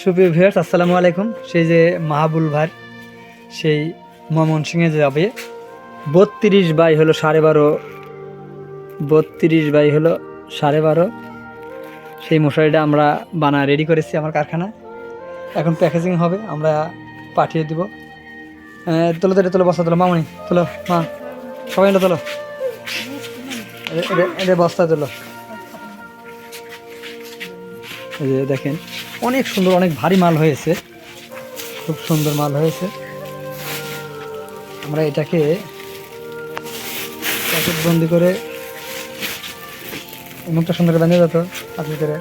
সুপ্রিয় ভিউয়ার্স, আসসালামু আলাইকুম। সেই যে মাহাবুল ভাই, সেই ময়মনসিংহে যাবে বত্রিশ বাই হলো সাড়ে বারো, বত্রিশ বাই হলো সাড়ে বারো। সেই মশারিটা আমরা বানা রেডি করেছি আমার কারখানায়। এখন প্যাকেজিং হবে, আমরা পাঠিয়ে দিব। তোলো তো তোলো, বস্তা তোলো, মামনি, তোলো, মা, সবাই তোলো। এটা বস্তা তোলো। যে দেখেন, অনেক সুন্দর, অনেক ভারী মাল হয়েছে। খুব সুন্দর মাল হয়েছে। আমরা এটাকে বন্দি করে মুখটা সুন্দর বানিয়ে যেত আপনি করে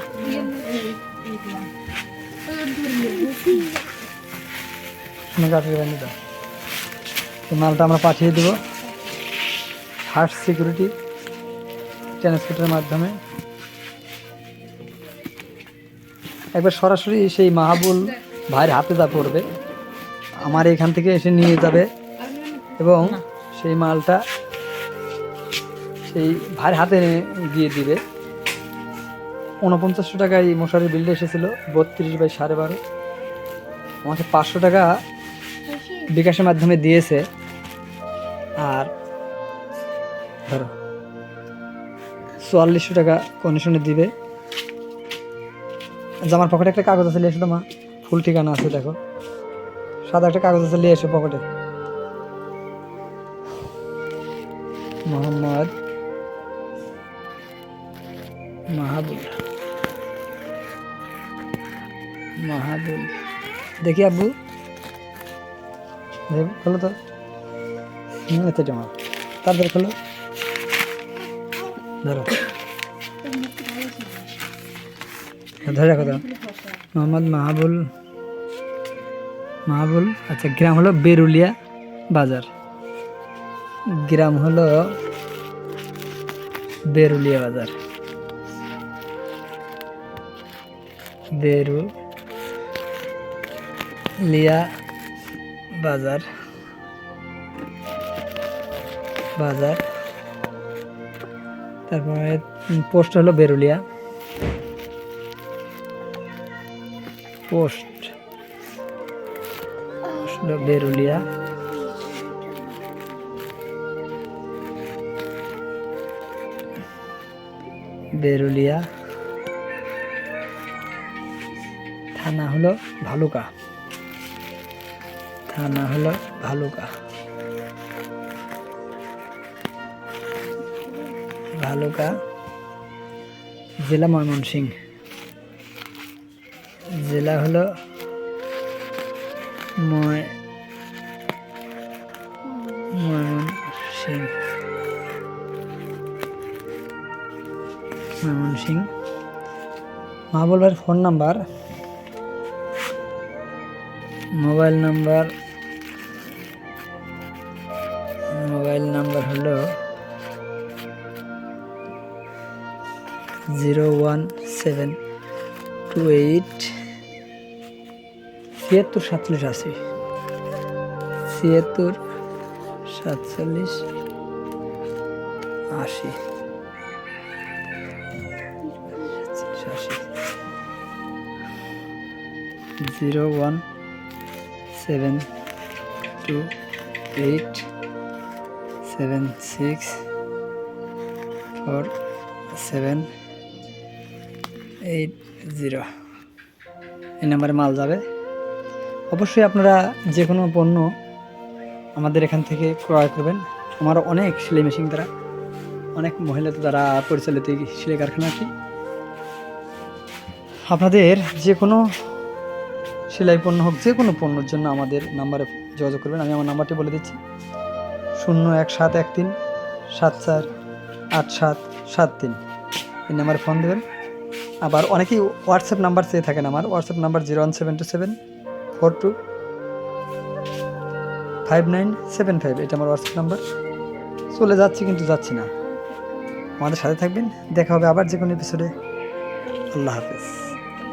মালটা আমরা পাঠিয়ে দেবো। ফার্স্ট সিকিউরিটি ট্রান্সপোর্টের মাধ্যমে। একবার সরাসরি সেই মাহাবুল ভাইয়ের হাতে যা পড়বে, আমার এখান থেকে এসে নিয়ে যাবে এবং সেই মালটা সেই ভাইয়ের হাতে দিয়ে দিবে। উনপঞ্চাশশো টাকায় মশারির বিলটা এসেছিল, বত্রিশ বাই সাড়ে বারো। আমাকে পাঁচশো টাকা বিকাশের মাধ্যমে দিয়েছে। আর ধরো, চুয়াল্লিশশো টাকা কন্ডিশনে দিবে। জামার পকেটে একটা কাগজ আছে এসো মা। ফুল ঠিকানা আছে, দেখো। সাদা একটা কাগজ আছে নিয়ে এসো পকেটে মোহাম্মদ মাহাবুল। মাহাবুল। দেখি আব্বু। খোলো তো। এতে জমা। তারপরে খোলো। ধরো। ধরে তো। মোহাম্মদ মাহাবুল মাহাবুল আচ্ছা গ্রাম হলো বেরুলিয়া বাজার। গ্রাম হলো বেরুলিয়া বাজার। বেরুলিয়া বাজার। বাজার। তারপরে পোস্ট হলো বেরুলিয়া। পোস্ট। বেরুলিয়া। বেরুলিয়া। থানা হলো ভালুকা। থানা হলো ভালুকা। ভালুকা জেলা ময়মনসিংহ। জেলা হলো ময় ময়মনসিংহ। ময়মনসিংহ। মাহবুল ভাইয়ের phone number, mobile number mobile number হলো zero one seven two eight ছিয়াত্তর সাতচল্লিশ আশি। ছিয়াত্তর সাতচল্লিশ আশি। Zero one seven two eight seven six four seven eight zero. এই নাম্বারে মাল যাবে? অবশ্যই আপনারা যে কোনো পণ্য আমাদের এখান থেকে ক্রয় করবেন। আমার অনেক সেলাই মেশিন দ্বারা, অনেক মহিলা দ্বারা পরিচালিত এই সেলাই কারখানাটি। আপনাদের যে কোনো সেলাই পণ্য হোক যে কোনো পণ্যের জন্য আমাদের নাম্বারে যোগাযোগ করবেন। আমি আমার নাম্বারটি বলে দিচ্ছি। শূন্য এক সাত এক তিন সাত চার আট সাত সাত তিন। এই নাম্বারে ফোন দেবেন। আবার অনেকেই হোয়াটসঅ্যাপ নাম্বার চেয়ে থাকেন আমার। WhatsApp number zero one seven two seven four two five nine seven five, এটা আমার হোয়াটসঅ্যাপ নাম্বার চলে যাচ্ছি কিন্তু যাচ্ছি না। আমাদের সাথে থাকবেন, দেখা হবে আবার যে কোনো এপিসোডে আল্লাহ হাফেজ।